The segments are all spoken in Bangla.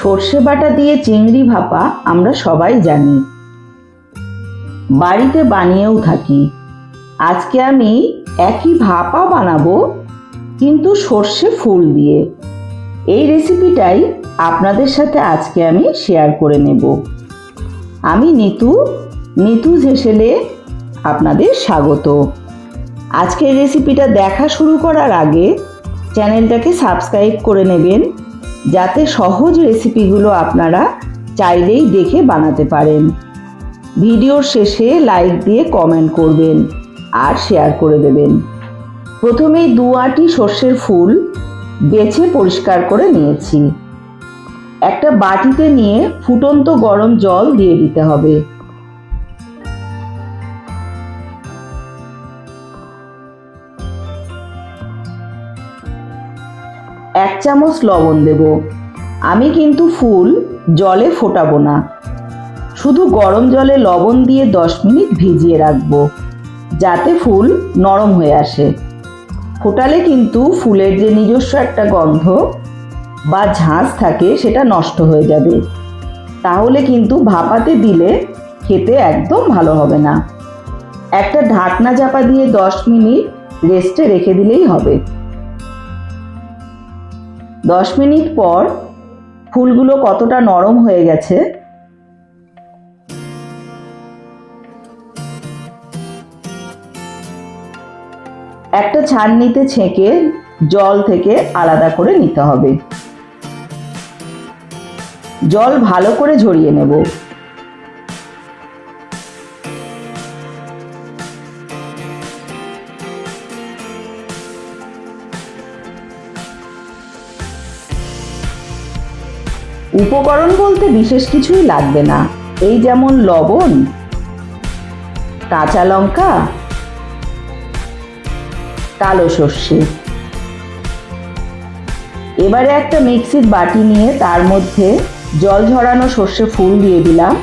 সর্ষে বাটা দিয়ে চিংড়ি ভাপা আমরা সবাই জানি। বাড়িতে বানিয়েও থাকি। আজকে আমি একই ভাপা বানাবো, কিন্তু সর্ষে ফুল দিয়ে। এই রেসিপিটাই আপনাদের সাথে আজকে আমি শেয়ার করে নেব। আমি নিতু নিতু হেসেলে আপনাদের স্বাগত। আজকের রেসিপিটা দেখা শুরু করার আগে চ্যানেলটাকে সাবস্ক্রাইব করে নেবেন। যাতে সহজ রেসিপিগুলো আপনারা চাইলেই দেখে বানাতে পারেন। ভিডিওর শেষে লাইক দিয়ে কমেন্ট করবেন আর শেয়ার করে দেবেন। প্রথমেই দু আটি সর্ষের ফুল বেছে পরিষ্কার করে নিয়েছি। একটা বাটিতে নিয়ে ফুটন্ত গরম জল দিয়ে দিতে হবে। এক চামচ লবণ দেব। আমি কিন্তু ফুল জলে ফোটাবো না। শুধু গরম জলে লবণ দিয়ে দশ মিনিট ভিজিয়ে রাখব, যাতে ফুল নরম হয়ে আসে। ফোটালে কিন্তু ফুলের যে নিজস্ব একটা গন্ধ বা ঝাঁঝ থাকে, সেটা নষ্ট হয়ে যাবে। তাহলে কিন্তু ভাপাতে দিলে খেতে একদম ভালো হবে না। একটা ঢাকনা চাপা দিয়ে দশ মিনিট রেস্টে রেখে দিলেই হবে। দশ মিনিট পর ফুলগুলো কতটা নরম হয়ে গেছে? একটা ছাননিতে ছেঁকে জল থেকে আলাদা করে নিতে হবে। জল ভালো করে ঝরিয়ে নেব। উপকরণ বলতে বিশেষ কিছুই লাগবে না। এই যেমন লবণ, কাঁচা লঙ্কা, কালো সর্ষে। এবারে একটা মিক্সির বাটি নিয়ে তার মধ্যে জল ঝরানো সর্ষে ফুল দিয়ে দিলাম।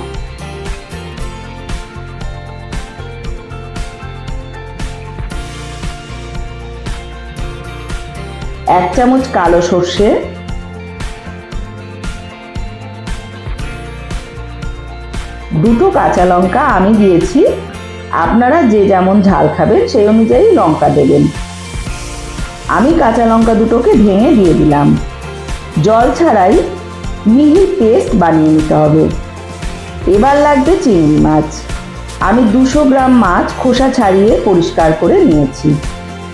এক চামচ কালো সর্ষে দুটো কাঁচা লঙ্কা আমি দিয়েছি। আপনারা যে যেমন ঝাল খাবেন, সেই অনুযায়ী লঙ্কা দেবেন। আমি কাঁচা লঙ্কা দুটোকে ভেঙে দিয়ে দিলাম। জল ছাড়াই মিহি পেস্ট বানিয়ে নিতে হবে। এবার লাগবে চিংড়ি মাছ। আমি দুশো গ্রাম মাছ খোসা ছাড়িয়ে পরিষ্কার করে নিয়েছি।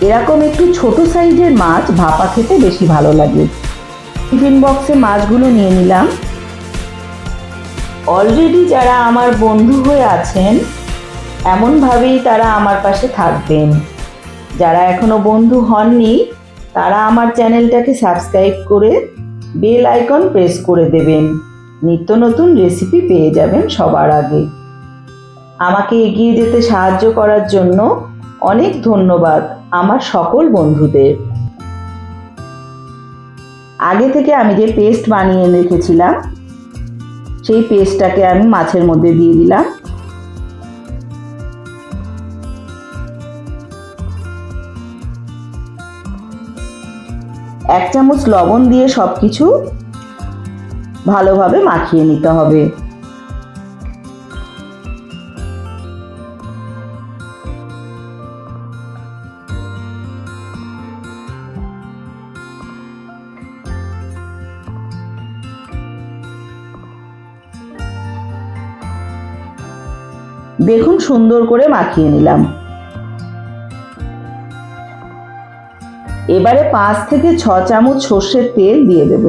এরকম একটু ছোট সাইজের মাছ ভাপা খেতে বেশি ভালো লাগে। টিফিন বক্সে মাছগুলো নিয়ে নিলাম। অলরেডি যারা আমার বন্ধু হয়ে আছেন, এমনভাবেই তারা আমার পাশে থাকবেন। যারা এখনও বন্ধু হননি, তারা আমার চ্যানেলটাকে সাবস্ক্রাইব করে বেল আইকন প্রেস করে দেবেন। নিত্য নতুন রেসিপি পেয়ে যাবেন সবার আগে। আমাকে এগিয়ে যেতে সাহায্য করার জন্য অনেক ধন্যবাদ আমার সকল বন্ধুদের। আগে থেকে আমি যে পেস্ট বানিয়ে রেখেছিলাম সেই পেস্টটাকে আমি মাছের মধ্যে দিয়ে দিলাম। এক চামচ লবণ দিয়ে সব কিছু ভালোভাবে মাখিয়ে নিতে হবে। দেখুন সুন্দর করে মাখিয়ে নিলাম। এবারে পাঁচ থেকে ছ চামচ সর্ষের তেল দিয়ে দেব।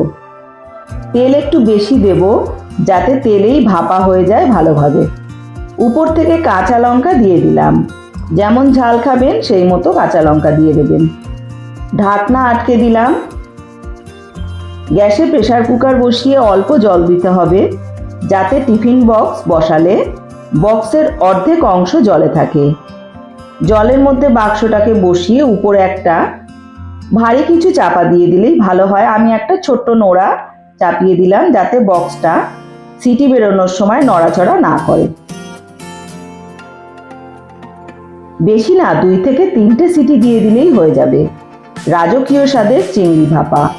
তেল একটু বেশি দেব, যাতে তেলেই ভাপা হয়ে যায় ভালোভাবে। উপর থেকে কাঁচা লঙ্কা দিয়ে দিলাম। যেমন ঝাল খাবেন, সেই মতো কাঁচা লঙ্কা দিয়ে দেবেন। ঢাকনা আটকে দিলাম। গ্যাসে প্রেসার কুকার বসিয়ে অল্প জল দিতে হবে, যাতে টিফিন বক্স বসালে বক্সের অর্ধেক অংশ জলে থাকে। জলের মধ্যে বাক্সটাকে বসিয়ে উপরে একটা ভারী কিছু চাপা দিয়ে দিলেই ভালো হয়। আমি একটা ছোট্ট নোড়া চাপিয়ে দিলাম যাতে বক্সটা সিটি বেরোনোর সময় নড়াচড়া না করে। বেশি না, দুই থেকে তিনটে সিটি দিয়ে দিলেই হয়ে যাবে। রাজকীয় স্বাদের চিংড়ি ভাপা।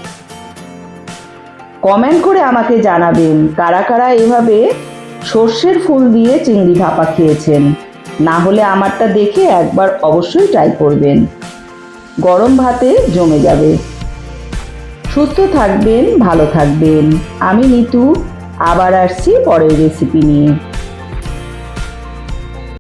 কমেন্ট করে আমাকে জানাবেন কারা কারা এভাবে সর্ষের ফুল দিয়ে চিংড়ি ভাপা খেয়েছেন। না হলে আমারটা দেখে একবার অবশ্যই ট্রাই করবেন। গরম ভাতে জমে যাবে। সুস্থ থাকবেন, ভালো থাকবেন। আমি নিতু, আবার আসছি পরের রেসিপি নিয়ে।